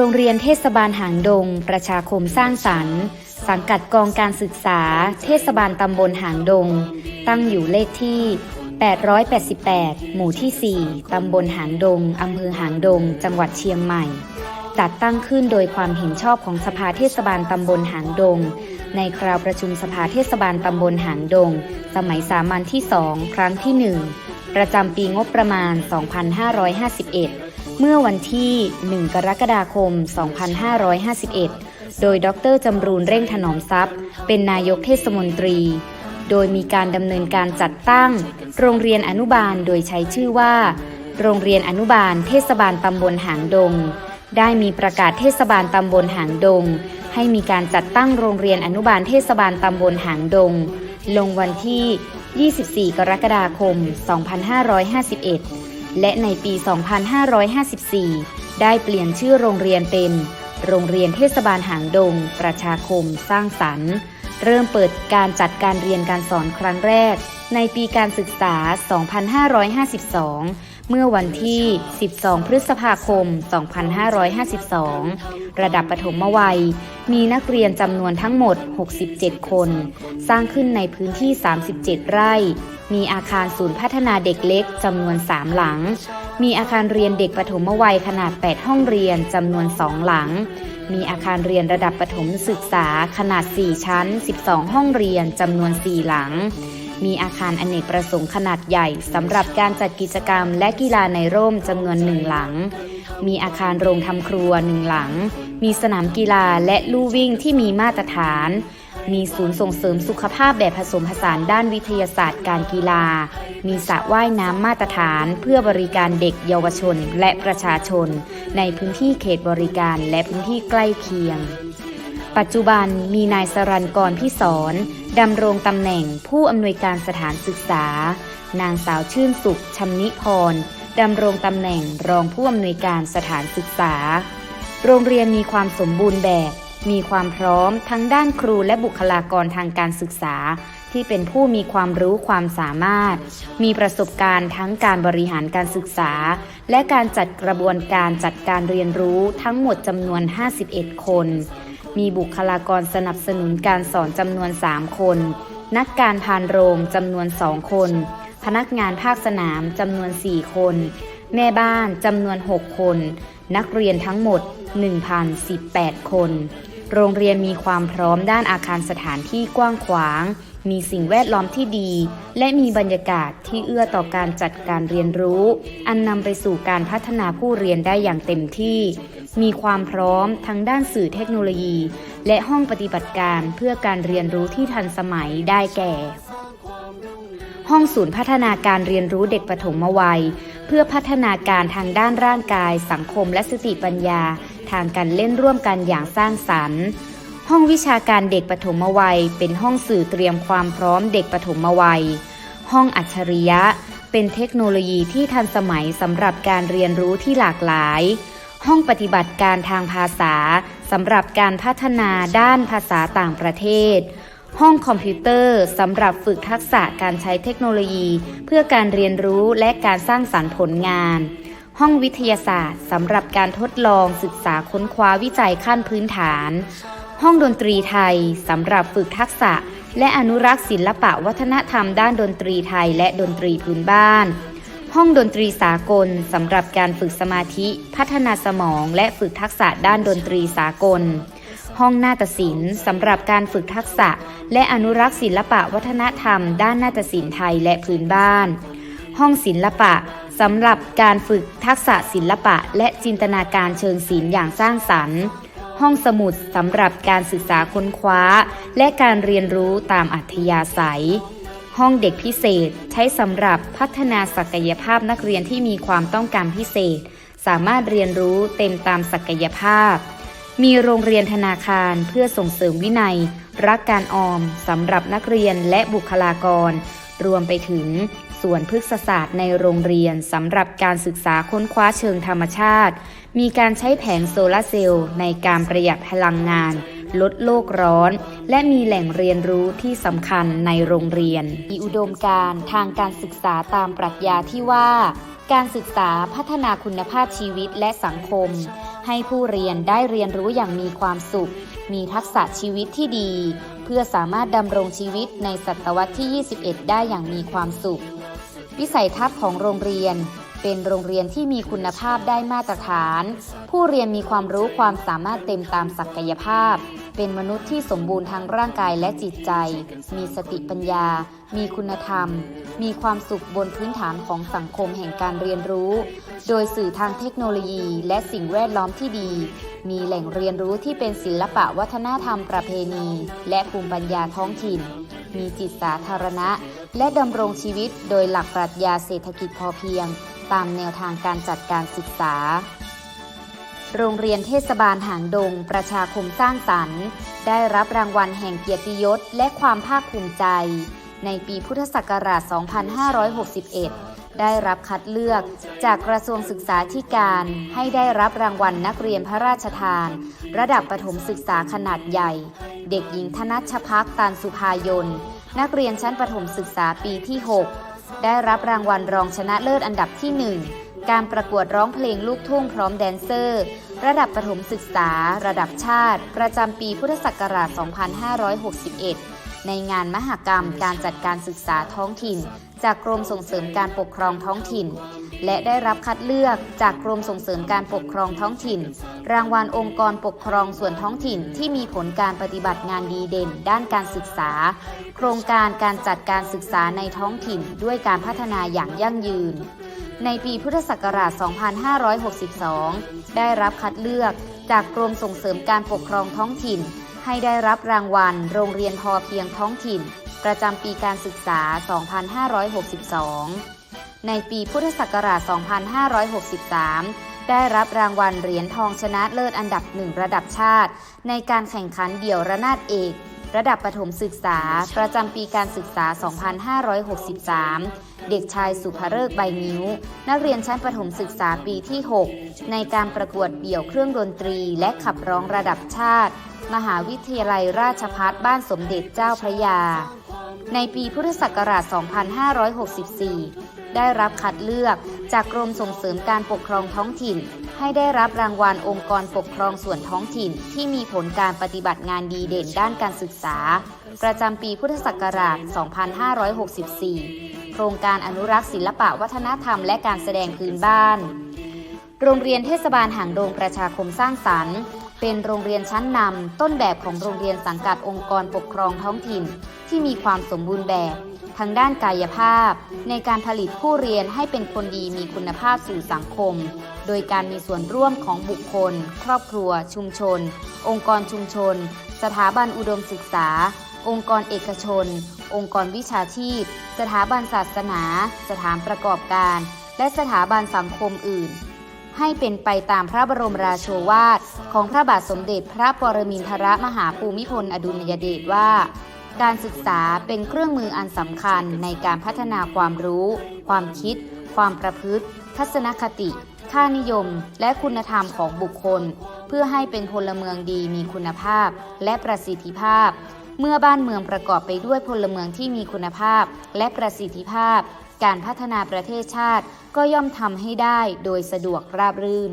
รงเรียนเทศบาลหางดง ประชาคมสร้างสรรค์ สังกัดกองการศึกษา เทศบาลตำบลหางดง ตั้งอยู่เลขที่ 888 หมู่ที่ 4 ตำบลหางดง อำเภอหางดง จังหวัดเชียงใหม่ จัดตั้งขึ้นโดยความเห็นชอบของสภาเทศบาลตำบลหางดง ในคราวประชุมสภาเทศบาลตำบลหางดง สมัยสามัญที่2ครั้งที่ 1 ประจำปีงบประมาณ 2551 เมื่อวันที่ 1 กรกฎาคม 2551 โดยดรจำรูนเร่งถนอมทรัพย์ เป็นนายกเทศมนตรี โดยมีการดำเนินการจัดตั้ง โรงเรียนอนุบาลโดยใช้ชื่อว่า โรงเรียนอนุบาลเทศบาลตำบลหางดง ได้มีประกาศเทศบาลตำบลหางดง ให้มีการจัดตั้งโรงเรียนอนุบาลเทศบาลตำบลหางดง ลงวันที่ 24 กรกฎาคม 2551 และในปี 2554 ได้เปลี่ยนชื่อโรงเรียนเป็น โรงเรียนเทศบาลหางดง ประชาคม สร้างสรรค์ เริ่มเปิดการจัดการเรียนการสอนครั้งแรก ในปีการศึกษา 2552 เมื่อวันที่ 12 พฤษภาคม 2552 ระดับปฐมวัย มีนักเรียนจำนวนทั้งหมด 67 คน สร้างขึ้นในพื้นที่ 37 ไร่ มีอาคารศูนย์พัฒนาเด็กเล็กจำนวน 3 หลัง มีอาคารเรียนเด็กปฐมวัยขนาด 8 ห้องเรียนจำนวน 2 หลัง มีอาคารเรียนระดับประถมศึกษาขนาด 4 ชั้น 12 ห้องเรียนจำนวน 4 หลัง มีอาคารอเนกประสงค์ขนาดใหญ่สำหรับการจัดกิจกรรมและกีฬาในร่มจำนวนหนึ่งหลัง มีอาคารโรงทำครัวหนึ่งหลัง มีสนามกีฬาและลู่วิ่งที่มีมาตรฐาน มีศูนย์ส่งเสริมสุขภาพแบบผสมผสานด้านวิทยาศาสตร์การกีฬา มีสระว่ายน้ำมาตรฐาน เพื่อบริการเด็กเยาวชนและประชาชน ในพื้นที่เขตบริการและพื้นที่ใกล้เคียง ปัจจุบันมีนายสรันกรพิสรดำรงตำแหน่งผู้อำนวยการสถานศึกษา นางสาวชื่นสุขชำนิพรดำรงตำแหน่งรองผู้อำนวยการสถานศึกษา โรงเรียนมีความสมบูรณ์แบบ มีความพร้อมทั้งด้านครูและบุคลากรทางการศึกษา ที่เป็นผู้มีความรู้ความสามารถ มีประสบการณ์ทั้งการบริหารการศึกษา และการจัดกระบวนการจัดการเรียนรู้ทั้งหมดจำนวน 51 คน มีบุคลากรสนับสนุนการสอนจำนวน 3 คน นักการพานโรงจำนวน 2 คน พนักงานภาคสนามจำนวน 4 คน แม่บ้านจำนวน 6 คน นักเรียนทั้งหมด 1,018 คน โรงเรียนมีความพร้อมด้านอาคารสถานที่กว้างขวาง มีสิ่งแวดล้อมที่ดี และมีบรรยากาศที่เอื้อต่อการจัดการเรียนรู้ อันนำไปสู่การพัฒนาผู้เรียนได้อย่างเต็มที่ มีความพร้อมทั้งด้านสื่อเทคโนโลยี และห้องปฏิบัติการเพื่อการเรียนรู้ที่ทันสมัยได้แก่ ห้องศูนย์พัฒนาการเรียนรู้เด็กปฐมวัย เพื่อพัฒนาการทางด้านร่างกาย สังคมและสติปัญญา ทางการเล่นร่วมกันอย่างสร้างสรรค์ ห้องวิชาการเด็กปฐมวัย เป็นห้องสื่อเตรียมความพร้อมเด็กปฐมวัย ห้องอัจฉริยะ เป็นเทคโนโลยีที่ทันสมัยสำหรับการเรียนรู้ที่หลากหลาย ห้องปฏิบัติการทางภาษาสำหรับการพัฒนาด้านภาษาต่างประเทศห้องคอมพิวเตอร์สำหรับฝึกทักษะการใช้เทคโนโลยี เพื่อการเรียนรู้และการสร้างสรรค์ผลงาน ห้องวิทยาศาสตร์สำหรับการทดลองศึกษาค้นคว้าวิจัยขั้นพื้นฐาน ห้องดนตรีไทยสำหรับฝึกทักษะ และอนุรักษ์ศิลปะวัฒนธรรมด้านดนตรีไทยและดนตรีพื้นบ้าน ห้องดนตรีสากลสำหรับการฝึกสมาธิ พัฒนาสมองและฝึกทักษะด้านดนตรีสากล ห้องนาฏศิลป์สำหรับการฝึกทักษะ และอนุรักษ์ศิลปะวัฒนธรรม ด้านนาฏศิลป์ไทยและพื้นบ้าน ห้องศิลปะ สำหรับการฝึกทักษะศิลปะและจินตนาการเชิงศิลป์อย่างสร้างสรรค์ ห้องสมุดสำหรับการศึกษาค้นคว้า และการเรียนรู้ตามอัธยาศัย ห้องเด็กพิเศษใช้สำหรับพัฒนาศักยภาพนักเรียนที่มีความต้องการพิเศษ สามารถเรียนรู้เต็มตามศักยภาพ มีโรงเรียนธนาคารเพื่อส่งเสริมวินัย รักการออมสำหรับนักเรียนและบุคลากร รวมไปถึงส่วนพฤกษศาสตร์ในโรงเรียนสำหรับการศึกษาค้นคว้าเชิงธรรมชาติ มีการใช้แผงโซลาร์เซลล์ในการประหยัดพลังงาน ลดโลกร้อน และมีแหล่งเรียนรู้ที่สำคัญในโรงเรียน มีอุดมการทางการศึกษาตามปรัชญาที่ว่าการศึกษาพัฒนาคุณภาพชีวิตและสังคม ให้ผู้เรียนได้เรียนรู้อย่างมีความสุข มีทักษะชีวิตที่ดี เพื่อสามารถดำรงชีวิตในศตวรรษที่ 21 ได้อย่างมีความสุข วิสัยทัศน์ของโรงเรียน เป็นโรงเรียนที่มีคุณภาพได้มาตรฐาน ผู้เรียนมีความรู้ความสามารถเต็มตามศักยภาพ เป็นมนุษย์ที่สมบูรณ์ทางร่างกายและจิตใจ มีสติปัญญา มีคุณธรรม มีความสุขบนพื้นฐานของสังคมแห่งการเรียนรู้ โดยสื่อทางเทคโนโลยีและสิ่งแวดล้อมที่ดี มีแหล่งเรียนรู้ที่เป็นศิลปะวัฒนธรรมประเพณี และภูมิปัญญาท้องถิ่น มีจิตสาธารณะ และดำรงชีวิตโดยหลักปรัชญาเศรษฐกิจพอเพียง ตามแนวทางการจัดการศึกษา โรงเรียนเทศบาลหางดง ประชาคมสร้างสรรค์ ได้รับรางวัลแห่งเกียรติยศและความภาคภูมิใจ ในปีพุทธศักราช 2561 ได้รับคัดเลือกจากกระทรวงศึกษาธิการให้ได้รับรางวัลนักเรียนพระราชทาน ระดับประถมศึกษาขนาดใหญ่ เด็กหญิงธนัชพักตันสุภายน นักเรียนชั้นประถมศึกษาปีที่ 6 ได้รับรางวัลรองชนะเลิศอันดับที่ 1 การประกวดร้องเพลงลูกทุ่งพร้อมแดนเซอร์ ระดับประถมศึกษา ระดับชาติ ประจำปีพุทธศักราช 2561 ในงานมหกรรมการจัดการศึกษาท้องถิ่น จากกรมส่งเสริมการปกครองท้องถิ่น และได้รับคัดเลือกจากกรมส่งเสริมการปกครองท้องถิ่น รางวัลองค์กรปกครองส่วนท้องถิ่นที่มีผลการปฏิบัติงานดีเด่น ด้านการศึกษา โครงการการจัดการศึกษาในท้องถิ่นด้วยการพัฒนาอย่างยั่งยืน ในปีพุทธศักราช 2562 ได้รับคัดเลือกจากกรมส่งเสริมการปกครองท้องถิ่น ให้ได้รับรางวัล โรงเรียนพอเพียงท้องถิ่น ประจำปีการศึกษา 2562 ในปีพุทธศักราช 2563 ได้รับรางวัลเหรียญทองชนะเลิศอันดับหนึ่งระดับชาติ ในการแข่งขันเดี่ยวระนาดเอก ระดับประถมศึกษา ประจำปีการศึกษา 2563 เด็กชายสุภเริกใบนิ้ว นักเรียนชั้นประถมศึกษาปีที่ 6 ในการประกวดเดี่ยวเครื่องดนตรีและขับร้องระดับชาติ มหาวิทยาลัยราชภัฏบ้านสมเด็จเจ้าพระยา ในปีพุทธศักราช 2564 ได้รับคัดเลือกจากกรมส่งเสริมการปกครองท้องถิ่น ให้ได้รับรางวัลองค์กรปกครองส่วนท้องถิ่น ที่มีผลการปฏิบัติงานดีเด่นด้านการศึกษา ประจำปีพุทธศักราช 2564 โครงการอนุรักษ์ศิลปะวัฒนธรรมและการแสดงพื้นบ้าน โรงเรียนเทศบาลหางดงประชาคมสร้างสรรค์ เป็นโรงเรียนชั้นนำต้นแบบของโรงเรียนสังกัดองค์กรปกครองท้องถิ่น ที่มีความสมบูรณ์แบบทางด้านกายภาพ ในการผลิตผู้เรียนให้เป็นคนดีมีคุณภาพสู่สังคม โดยการมีส่วนร่วมของบุคคล ครอบครัว ชุมชน องค์กรชุมชน สถาบันอุดมศึกษา องค์กรเอกชน องค์กรวิชาชีพ สถาบันศาสนา สถานประกอบการ และสถาบันสังคมอื่น ให้เป็นไปตามพระบรมราโชวาทของพระบาทสมเด็จพระปรมินทรมหาภูมิพลอดุลยเดชว่า การศึกษาเป็นเครื่องมืออันสำคัญในการพัฒนาความรู้ ความคิด ความประพฤติ ทัศนคติ ค่านิยม และคุณธรรมของบุคคล เพื่อให้เป็นพลเมืองดีมีคุณภาพ และประสิทธิภาพ เมื่อบ้านเมืองประกอบไปด้วยพลเมืองที่มีคุณภาพ และประสิทธิภาพ การพัฒนาประเทศชาติก็ย่อมทำให้ได้โดยสะดวกราบรื่น